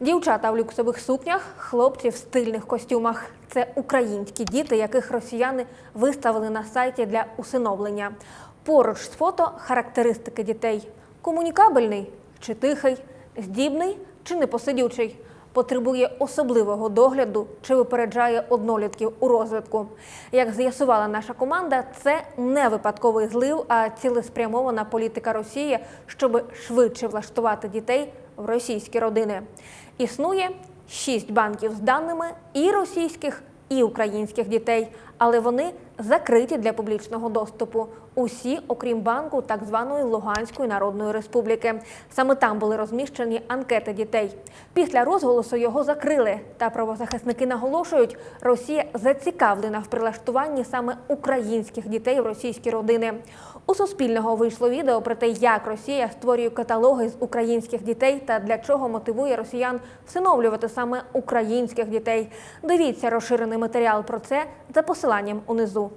Дівчата в люксових сукнях, хлопці в стильних костюмах. Це українські діти, яких росіяни виставили на сайті для усиновлення. Поруч з фото характеристики дітей: комунікабельний чи тихий, здібний чи непосидючий, потребує особливого догляду чи випереджає однолітків у розвитку. Як з'ясувала наша команда, це не випадковий злив, а цілеспрямована політика Росії, щоб швидше влаштувати дітей в російські родини. Існує шість банків з даними і російських, і українських дітей, але вони закриті для публічного доступу. Усі, окрім банку так званої Луганської Народної Республіки. Саме там були розміщені анкети дітей. Після розголосу його закрили. Та правозахисники наголошують, Росія зацікавлена в прилаштуванні саме українських дітей в російські родини. У Суспільного вийшло відео про те, як Росія створює каталоги з українських дітей та для чого мотивує росіян всиновлювати саме українських дітей. Дивіться розширений матеріал про це за посиланням унизу.